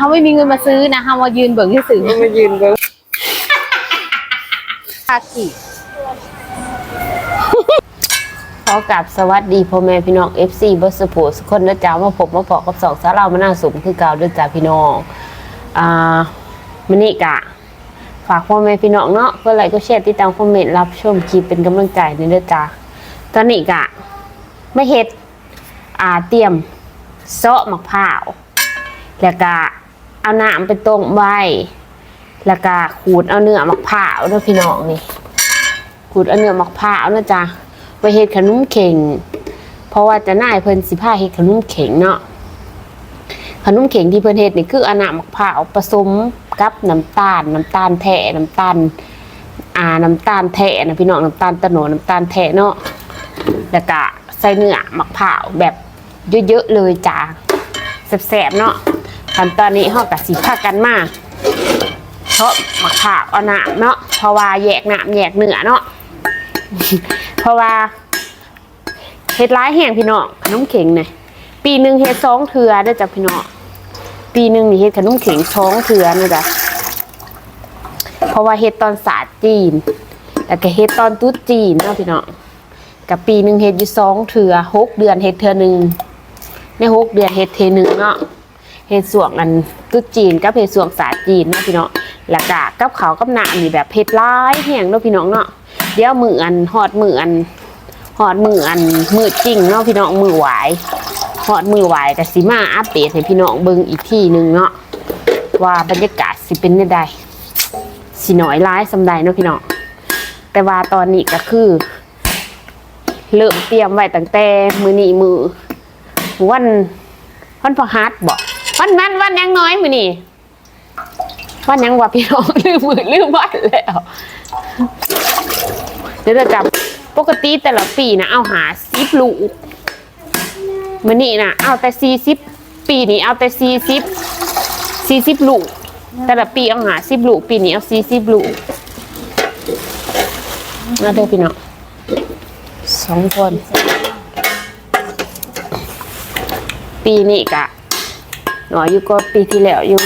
เขาไม่มีเงินมาซื้อนะเขามายืนเบิ่งที่สื่อมายืนเบิ่งคากิขอกราบสวัสดีพ่อแม่พี่น้อง FC เบอร์สปูสคนนะจ๊ะมาพบมาพอกับสองสาวเรามานั่งสุมคือเก่าด้วยจ้าพี่น้องอ่ามันนี่กะ ฝากพ่อแม่พี่น้องเนาะเพื่ออะไรก็แชร์ติดตามคอมเมนต์รับชมคลิปเป็นกำลังใจนี่เด้อจ้าตอนนี้กะไม่เฮ็ดอ่าเตรียมเซาะมะพร้าวแล้วก็ เอาน้ำไปต้มไว้ แล้วก็ขูดเอาเนื้อมะพร้าวเด้อพี่น้องนี่ ขูดเอาเนื้อมะพร้าวนะจ๊ะไปเฮ็ดขนมเข่ง เพราะว่าจะน่ายเพิ่นสิพาเฮ็ดขนมเข่งเนาะ ขนมเข่งที่เพิ่นเฮ็ดนี่คือเอาน้ำมะพร้าวผสมกับน้ำตาล น้ำตาลแท้น้ำตาลอ่าน้ำตาลแท้นะพี่น้องน้ำตาลตะโนน้ำตาลแท้เนาะ แล้วก็ใส่เนื้อมะพร้าวแบบเยอะๆเลยจ้าแซ่บๆเนาะ ขั้นตอนนี้เฮาก็สิพากันมาเพราะมะพร้าวเอาน้ำเนาะเพราะว่าแยกน้ำแยกเนื้อเนาะเพราะว่าเฮ็ดร้ายแห้งพี่น้องขนมเข่งเนี่ยปีหนึ่งเฮ็ดสองเทือได้จ้ะพี่น้องปีหนึ่งนี่เฮ็ดขนมเข่งสองเทือนะจ๊ะเพราะว่าเฮ็ดตอนศาสตร์จีนแล้วก็เฮ็ดตอนตุ๊ดจีนเนาะพี่น้องกับปีหนึ่งเฮ็ดอยู่สองเทือหกเดือนเฮ็ดเทือหนึ่งในหกเดือนเฮ็ดเทอหนึ่งเนาะ เฮ็ดสวงอันตุ๊จีนกับเฮ็ดสวงศาจีนเนาะพี่น้องแล้วก็กับเขากับน้ำนี่แบบเฮ็ดร้ายแห้งเนาะพี่น้องเนาะเดี๋ยวมืออันหอดมืออันหอดมืออันมือจริงเนาะพี่น้องมือหวายหอดมือหวายแต่สิมาอัปเดตให้พี่น้องเบิ่งอีกที่หนึ่งเนาะว่าบรรยากาศสิเป็นยังไงสิหน่อยร้ายสำใดเนาะพี่น้องแต่ว่าตอนนี้ก็คือเริ่มเตรียมไว้ตั้งแต่มือนี้มือวันวันพฤหัสบอก วันนั้นวันยังน้อยมือนี่วันยังว่าพี่น้องลืมมือลืมวันแล้วเดี๋ยวจะจำปกติแต่ละปีนะเอาหาซิปลูกมันนี่นะเอาแต่ซีซิปปีนี้เอาแต่ซีซิปซีซิปลูกแต่ละปีเอาหาซิปลูกปีนี้เอาซีซิปลูกนะเด้อพี่น้องสองคน ปีนี้กะ หน่อยอยู่ก็ปีที่แล้วอยู่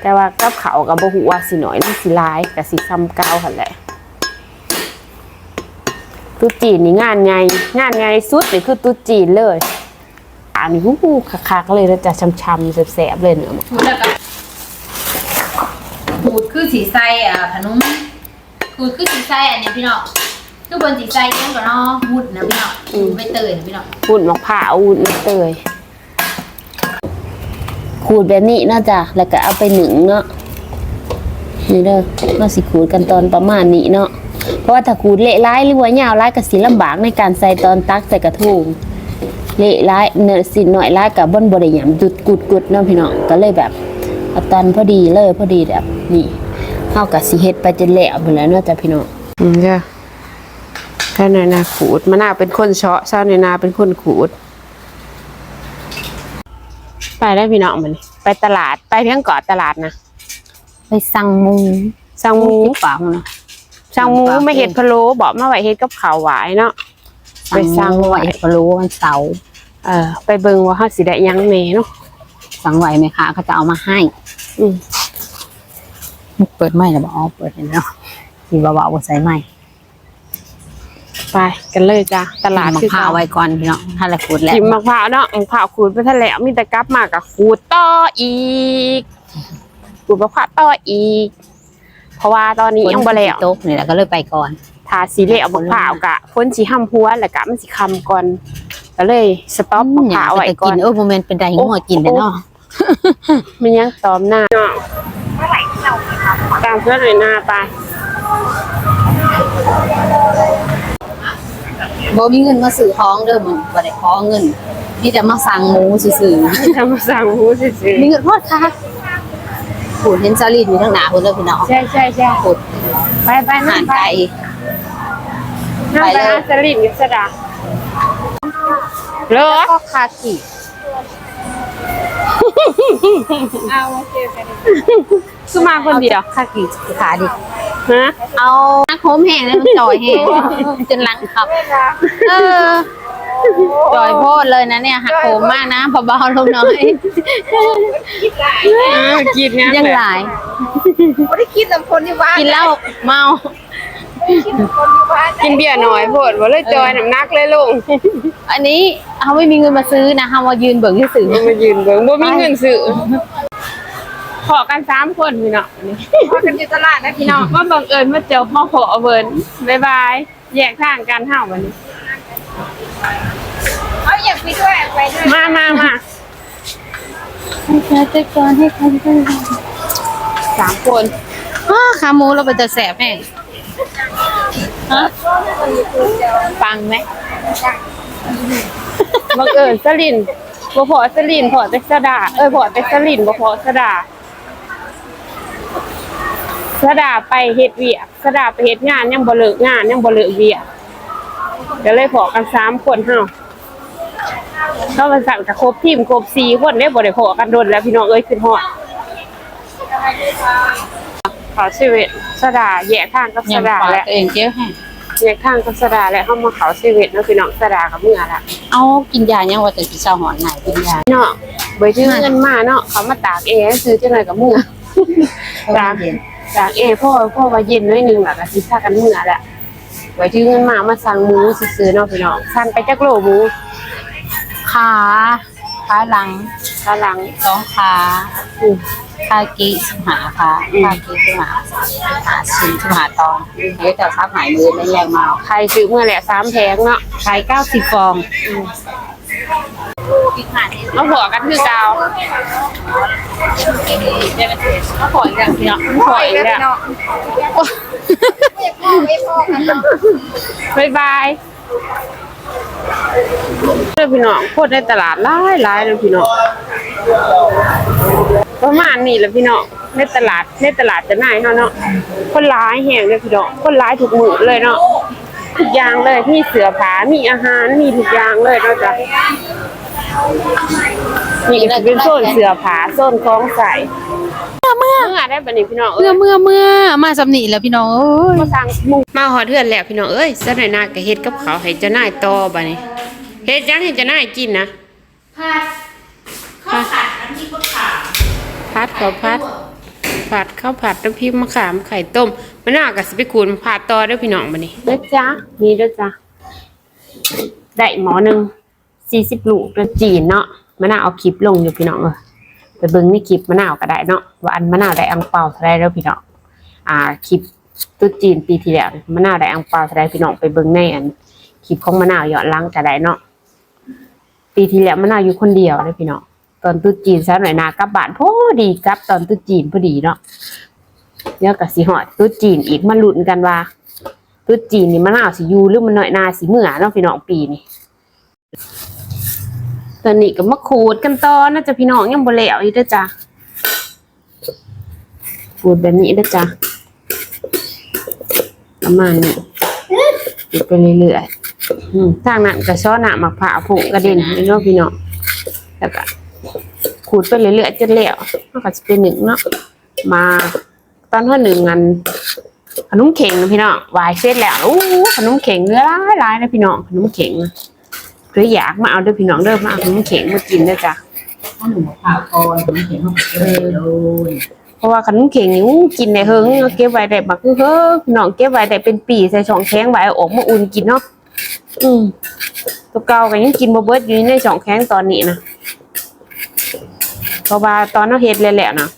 แต่ว่ากับเขาวกับบ่หูว่าสิหน่อยหรือสิหลายกับสิซ้ำเก้าหันแหละตุ๊จีนนี่งานไงงานไงสุดนี่คือตุ๊จีนเลยอันนี้หู้คักๆเลยนะจะช้ำๆแสบๆเลยเนื้อมันหูแล้วก็หูดคือสีไส้อะขนมหูดคือสีไส้อันนี้พี่น้องคือบนสีไส้เลี้ยงก่อนเนาะหูดนะพี่น้องหูดใบเตยนะพี่น้องหุ่นมะพร้าวหุ่นมะเตย ขูดแบบนี้น่าจะแล้วก็เอาไปหนึ่งเนาะนี่เด้อเราสิขูดกันตอนประมาณนี้เนาะเพราะว่าถ้าขูดเละร้ายหรือว่ายาวร้ายก็สิลำบากในการใส่ตอนตักใส่กระทุงเละร้ายเนื้อสิหน่อยร้ายกับบนบริยามจุดกุดกุดเนาะพี่น้องก็เลยแบบเอาตอนพอดีเลยพอดีแบบนี่เข้ากับสิเฮ็ดไปจนแล้วหมดแล้วเนาะจ้ะพี่น้องอืมจ้ะแค่นายนาขูดมะนาวเป็นคนเชาะเช้านายนาเป็นคนขูด ไปได้พี่น้องมันไปตลาดไปเพียงเกาะตลาดนะไปสั่งมูสั่งหมูฝังนะสั่งหมูไม่เห็ดพะโล้บอกมาไว้เฮ็ดกับข้าวหวายเนาะไปสั่งไหวไว้พะโล้วันเสาร์เออไปเบิ่งว่าเฮาสิได้หยังแหน่เนาะสั่งไหวไหมคะเขาจะเอามาให้ อืมเปิดไม่หรือเปล่าอ๋อเปิดเนาะมีเบาๆบนใส่ไม่ ไปกันเลยจ้ะตลาดมะคือพร้าวเก่าไว้ก่อนพี่น้องถ้าละขูดแล้วกินมะพร้าวเนาะมะพร้าวขูดไปทะแล้วมีแต่กลับมากับขูดต่ออีกขูดมะพร้าวต่ออีก เพราะว่าตอนนี้ยังบ่แล้วโต๊ะนี่แหละก็เลยไปก่อนทาสีเหลวมะพร้าวกะพ้นสีห้ำหัวแล้วกะมันสิคำก่อนก็เลยสต็อปมะพร้าวไว้ก่อน เออโมเมนต์เป็นไดหัวกินเลยเนาะมันยังตอมหน้าตามเพื่อนหน่อยหน้าไป บ่มีเงินมาซื้อท้องเด้อมันบ่ได้ขอเงินนี่จะมาสั่งหมูซื่อทำมาสั่งหมูสิสิๆมีเงินพอดค่ะผูดเห็นซาลีนอยู่ทางหน้าพุ่นเด้อพี่น้องใช่ใช่ใช่ผูดไปไปอาหานั่รงไป ไก่นั่งไปไปเลยหาสลิมกิสดาเหรอก็คากิเอาโอเคกัน คือมาคนเดียวคากิขาดิฮะเอานักโฮมแห้งแล้วมันจ่อยแห้งจนหลังครับ เออจอยโพดเลยนะเนี่ยหักโหมมากนะเบาๆลงหน่อยอ้าวกินงั้นยังเลยหลายไม่ได้คิดแต่คนที่บ้านกินเหล้าเมาคิดแต่คนที่บ้านกินเบียร์น้อยโพดบ่เลยจอยน้ำหนักเลยลงอันนี้เขาไม่มีเงินมาซื้อนะเขามายืนเบิ่งที่สื่อมายืนเบิ่งบ่มีเงินซื้อ ขอกันสามคนพี่น้องอันนี้พากันอยู่ตลาดนะพี่พี่น้องว่าบังเอิญมาเจอมาขอเบิ่นบ๊ายบายแยกทางกันเฮาวันนี้เอาอยากไปด้วยไปด้วยมามามาให้ใครไปก่อนให้ใครไปก่อนสามคนอ้าขาหมูเราไปจะแสบแห้งฮะฟังไหมบังเอิญสลินบ่พอสลินพอแต่สดาเอ้ยพอแต่สลินบ่พอสดา สดาไปเฮ็ดเวียกสดาไปเฮ็ดงานยังบ่เลิกงานยังบ่เลิกเวียกก็เลยพอกันสามคนเฮาก็มาสั่งจะครบทีมครบสี่คนได้บ่ได้พอกันโดนแล้วพี่น้องเอ้ยขึ้นฮอดขอชีวิตสดาแยกทางกับสยังดาปากและตัวเองเจ๊แห้งแยกทางกับสดาและเฮามาเขาชีวิตเนาะพี่น้องสดากับเมื่อละเอากินยายังว่าแต่พี่สาวหอนไหนกินยาเนาะใบที่เงินมาเนาะเขามาตากเอซื้อจังไรกับเมื่อตาก ตากเอพ่อพ่อว่าเย็นน้อยหนึงล่ะก็สิพากันเมื่อแหละใบที่เงินมามาสั่งหมูซื้อๆเนาะพี่น้องสั่งไปจักโลหมูขาขาหลังกาหลังสองขาอืมคากิสิบหาขาคากิสิบหาหาชิ้นสิบหาตอนเดี๋ยวจะทับหายมือแรงๆมาใครซื้อเมื่อแหละสามแพงเนาะขายเก้าสิบฟอง มาหัวกันคือเกาวก็ขออีกอย่างเดียวหัวอีกแล้วเนาะไม่พ่อไม่พ่อกันเนาะบายบายเด้อพี่น้องโคตรในตลาดหลายหลายเลยพี่น้องประมาณนี้แหละพี่น้องในตลาดในตลาดจะน่ายเฮาเนาะคนร้ายแห่งเลยพี่น้องคนร้ายถูกมือเลยเนาะทุกอย่างเลยมีเสือผามีอาหารมีทุกอย่างเลยเนาะจ้ะ นี่ก็จะเป็นโซนเสือผาโซนคล้องใส่เมื่อเมื่อได้บัดนี้พี่น้องเอ้เมื่อยเมื่อเมื่อมาสำนีแล้วพี่น้องเอ้ยมาสั่งหมุงมาหอดเทือนแล้วพี่น้องเอ้ยซะหน่อยนาก็เฮ็ดกับเขาวให้เจ้านายต่อบัดนี้เฮ็ดยังให้เจ้านายกินนะผัดข้าวผัดน้ำพริกมะขามผัดข้าวผัดผัดข้าวผัดน้ำพริกมะขามไข่ต้มมะนาวก็สิไปขูดผัดต่อเด้อพี่น้องบัดนี้เด้อจ้านี่เด้อจ้าได้หมอหนึง 40ลูกเด้อจีนเนาะมะนาวเอาคลิปลงอยู่พี่น้องเอ้ยไปเบิ่งในคลิปมะนาวก็ได้เนาะว่าอันมะนาวได้อังเปาเท่าไรเด้อพี่น้องอ่าคลิปตุ๊จีนปีที่แล้วมะนาวได้อังเปาเท่าไรพี่น้องไปเบิ่งในอันคลิปของมะนาวยอนหลังก็ได้เนาะปีที่แล้วมะนาวอยู่คนเดียวเลยพี่น้องตอนตุ๊จีนซะหน่อยนากลับบ้านพอดีกลับตอนตุ๊จีนพอดีเนาะเดี๋ยวกับสิหอดตุ๊จีนอีกมาลุ้นกันว่าตุ๊จีนนี่มะนาวสิอยู่หรือมันหน่อยนาสิเมื่อเนาะพี่น้องปีนี้ ตอนนี้ก็มาขูดกันต่อนะจ๊ะพี่น้องยังบ่แล้วอีกเด้อจ้ะขูดแบบนี้เด้อจ้ะประมาณนี้ขูดไปเรื่อยๆทางนั้นก็ซ้อหน้ามักผ่าผงกระเด็นนี่เนาะพี่เนาะแล้วก็ขูดไปเรื่อยๆจนแล้วมันก็จะเป็นหนึ่งเนาะมาตอนเท่หนึ่งอันขนมเข่งพี่เนาะวายเสร็จแล้วอู้ขนมเข่งเนื้อหลายหลายนะพี่น้องขนมเข่งนะ หรืออยากมาเอาเด้อพี่น้องเด้อมาเอาขนมเข่งมากินเด้อจ้ะข้าวหนูข้าวก่อนผมเห็นว่าเออโดนเพราะว่าขนมเข่งนี่อู้กินได้เฮิงเอาเก็บไว้ได้บักคือเฮิงพี่น้องเก็บไว้ได้เป็นปีใส่ช่องแข็งไว้เอาออกมาอุ่นกินเนาะอืมตัวเก่าก็ยังกินบ่เบิดอยู่ในช่องแข็งตอนนี้นะเพราะว่าตอนเราเฮ็ดแล้วแหละนะ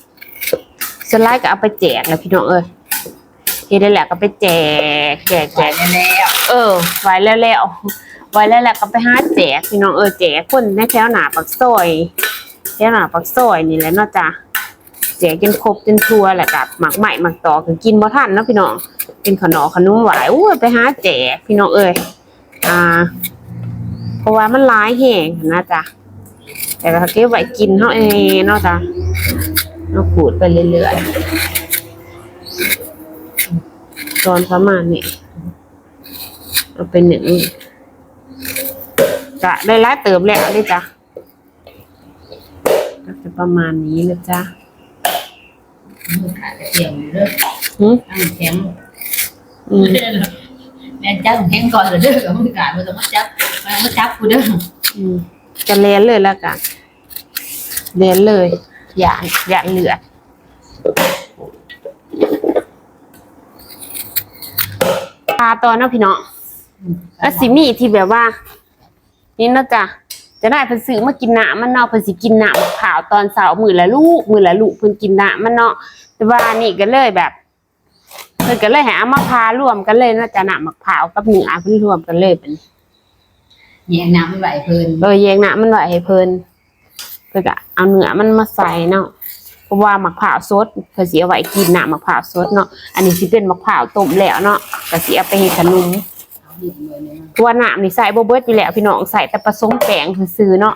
สไลด์ก็เอาไปแจกแล้วพี่น้องเอ้ยเฮ็ดแล้วแหละก็ไปแจกแจกแจกแล้วเออไว้แล้วแล้ว ไว้แล้วแหละก็ไปหาแจกพี่น้องเออแจกคนในแถวหน้าปักซอยแถวหน้าปักซอยนี่แหละเนาะจ้ะแจกจนครบจนทัวแหละกับหมักใหม่หมักต่อคือกินบ่ทันเนาะพี่น้องเป็นขนมขนมหวายอู้ไปหาแจกพี่น้องเอ้ยอ่า เพราะว่ามันหลายแห่งนะจ๊ะแต่ก็เก็บไว้กินเฮาเองเนาะจ้ะเราขูดไปเรื่อยๆตอนประมาณนี้เอาเป็นหนึ่ง จะได้ร้ายเติมแล้วเลยจ้ะก็จะประมาณนี้นะจ๊ะเสียงเลิกหืมตั้งแข็งอืมแม่จับแห้งก่อนเด้อกับมึงกาดมันต้องมาจับมันมาจับกูเด้ออืมจะเลนเลยแล้วกันเลนเลย อย่าอย่าเหลือดปลาตอนเนาะพี่น้องแล้วสิมีที่แบบว่า นี่เนาะจ้ะจะได้เพิ่นซื้อมากินหนามันเนาะเพิ่นสิกินหนามะพร้าวตอนเช้ามื้อละลูกมื้อละลูกเพิ่นกินหนามันเนาะแต่ว่านี่ก็เลยแบบเพิ่นก็เลยให้เอามาพารวมกันเลยเนาะจ้ะหนามะพร้าวกับเนื้อเพิ่นรวมกันเลยเป็นแยงน้ำไม่ไหวเพลินเออแยงหนามันไว้ให้เพิ่นเพิ่นก็เอาเนื้อมันมาใส่เนาะเพราะว่ามะพร้าวสดเพิ่นสิเอาไว้กินหนามะพร้าวสดเนาะอันนี้สิเป็นมะพร้าวต้มแล้วเนาะก็สิเอาไปเฮ็ดขนม เอาดิเลยเนี่ยตัวหนามนี่ใส่บ่เบิดอยู่แล้วพี่น้องใส่แต่ผสมแป้งซื่อๆเนาะ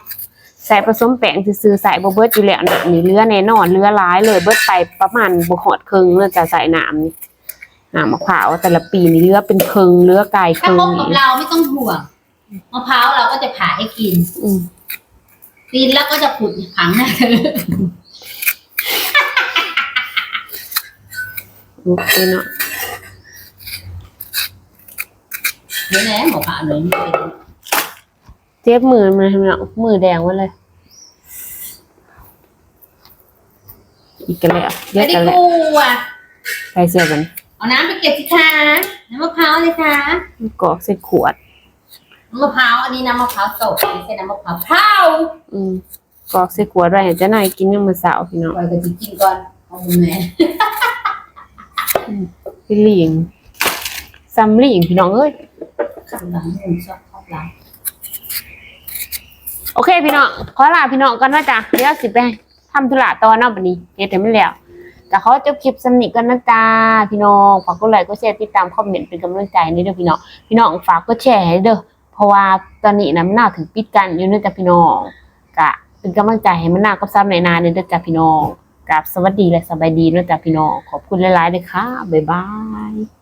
ใส่ผสมแป้งซื่อๆใส่บ่เบิดอยู่แล้วหนามนี่เหลือแน่นอนเหลือหลายเลยเบิดไปประมาณบ่ฮอดครึ่งเลยจะใส่หนามนี่หนามมะพร้าวแต่ละปีนี่เหลือเป็นครึ่งเหลือไก่คถ้ารึ่งพบกับเราไม่ต้องห่วงมะพร้าวเราก็จะผ่าให้กินอืมกินแล้วก็จะผุดขังนะเธอโอเคเนาะ เดี๋ยวนะหมอผ่าเลยไม่เป็นเจ็บมือมันเนาะมือแดงหมาเลย อีกกันแล้วเยไม่อะได้กันแล้วกลัวไปเสียกันเอาน้ำไปเก็บสิคะน้ำมะพร้าวเลยค่ะกรอกใส่ขวด น้ำมะพร้าวอันนี้น้ำมะพร้าวสดไม่ใช่น้ำมะพร้าวเผาอืมกรอกใส่ขวดไว้ให้เจ้านายกินยังมื้อเช้าพี่น้องปล่อยกันจริงๆก่อนเอามือแม่พี่ลิงซัมลิงพี่น้องเอ้ย ข้างหลังมุมชอบชอบหลังโอเคพี่น้องขอลาพี่น้องก่อนนะจ๊ะเดี๋ยวสิไปทำธุระต่อเนาะบัดนี้เฮ็ดให้มันแล้วแต่เขาจบคลิปสำนิกันนะจ๊ะพี่น้องฝากกดไลค์กดแชร์ติดตามคอมเมนต์เป็นกำลังใจนี่เด้อพี่น้องพี่น้องฝากกดแชร์ให้เด้อเพราะว่าตอนนี้นะมันน่าถึงปิดกันอยู่เด้อจ้ะพี่น้องกะเป็นกำลังใจให้มันน่ากับซ้ำในนาเด้อจ้ะพี่น้องกับสวัสดีและสบายดีเด้อจ้ะพี่น้องขอบคุณหลายๆเลยค่ะบ๊ายบาย